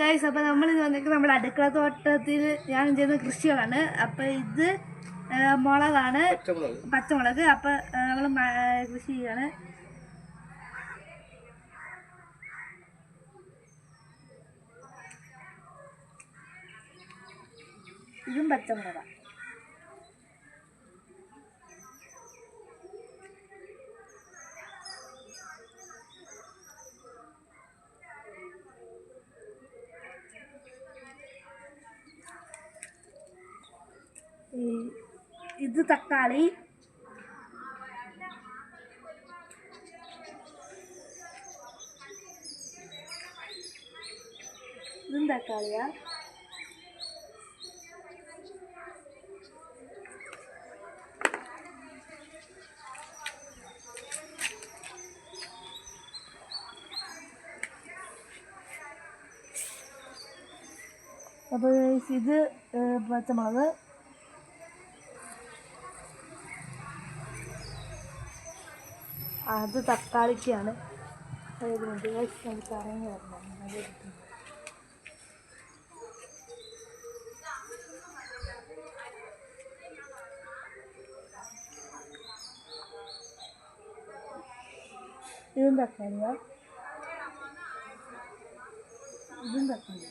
Guys അപ്പോൾ നമ്മൾ ഇന്ന് വന്നിട്ട് നമ്മുടെ അടുക്കള തോട്ടത്തിൽ ഞാൻ ചെയ്യുന്ന കൃഷികളാണ്. അപ്പോൾ ഇത് മുളകാണ് പച്ചമുളക്. പച്ചമുളക്. അപ്പോൾ നമ്മൾ കൃഷി ചെയ്യാണ്. ഇതും പച്ചമുളകാണ് ഇത് തക്കാളി. ഇതും തക്കാളിയാ. അപ്പോൾ ഇത് പച്ചമുളക്. അത് തക്കാളിക്കാണ്. അതായത് നമുക്ക് പറഞ്ഞു തരണം അത് എടുത്ത്. ഇതും തക്കാളിയാ? ഇതും തക്കാളി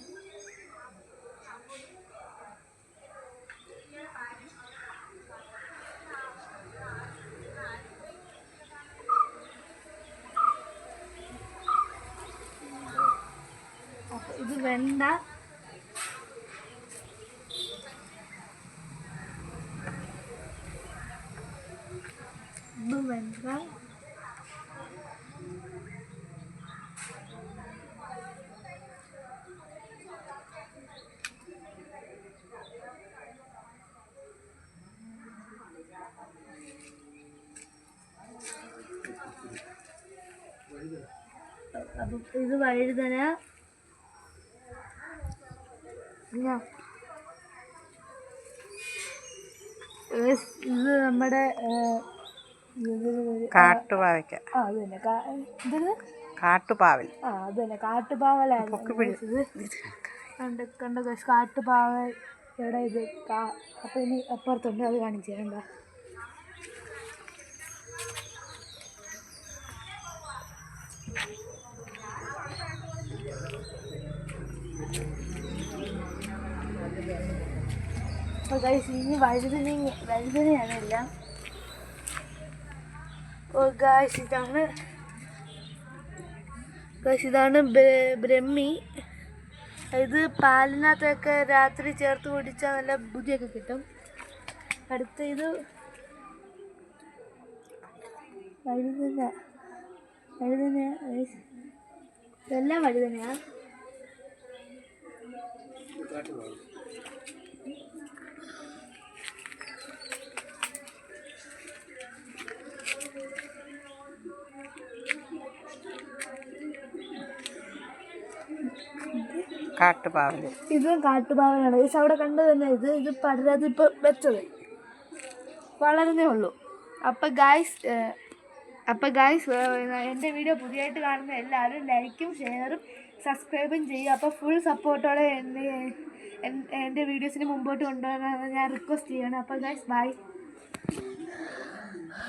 അപ്പൊ ഇത് വെണ്ട. ഇത് വെണ്ട. അപ്പൊ ഇത് വഴുതന ഇത് നമ്മുടെ കാട്ടുപാവയ്ക്ക. ആ അത് തന്നെ. കാട്ടുപാവൽ. ആ അത് തന്നെ. കാട്ടുപാവലായിരുന്നു ഇത്. കണ്ട് കണ്ട ഗൈസ് കാട്ടുപാവയുടെ ഇത്. അപ്പോൾ ഇനി അപ്പുറത്തുണ്ട്. അത് കാണിച്ചു തരാം അപ്പോൾ ഗൈസ് ഇനി വഴുതന വഴുതനയാണ് എല്ലാം. ഓ ഗൈസ് ഇതാണ് ഗൈസ് ഇതാണ് ബ്ര- ബ്രഹ്മി. ഇത് പാലിനകത്തൊക്കെ രാത്രി ചേർത്ത് കുടിച്ചാൽ നല്ല ബുദ്ധിയൊക്കെ കിട്ടും. അടുത്ത ഇത് വഴുതന വഴുതന ഇതെല്ലാം വഴുതനയാണ് കാട്ടുപാവൽ ഇത് കാട്ടുപാവനാണ് ഈ അവിടെ കണ്ടു തന്നെ ഇത് ഇത് പടരാതെ ഇപ്പോൾ വെച്ചത്. വളരുന്നേ ഉള്ളൂ. അപ്പം ഗായ്സ് അപ്പം ഗായ്സ് എന്റെ വീഡിയോ പുതിയതായിട്ട് കാണുന്ന എല്ലാവരും ലൈക്കും ഷെയറും സബ്സ്ക്രൈബും ചെയ്യുക അപ്പോൾ ഫുൾ സപ്പോർട്ടോടെ എന്റെ എൻ- എന്റെ വീഡിയോസിന് മുമ്പോട്ട് കൊണ്ടുപോകാൻ ഞാൻ റിക്വസ്റ്റ് ചെയ്യണം. അപ്പോൾ ഗൈസ് ബൈ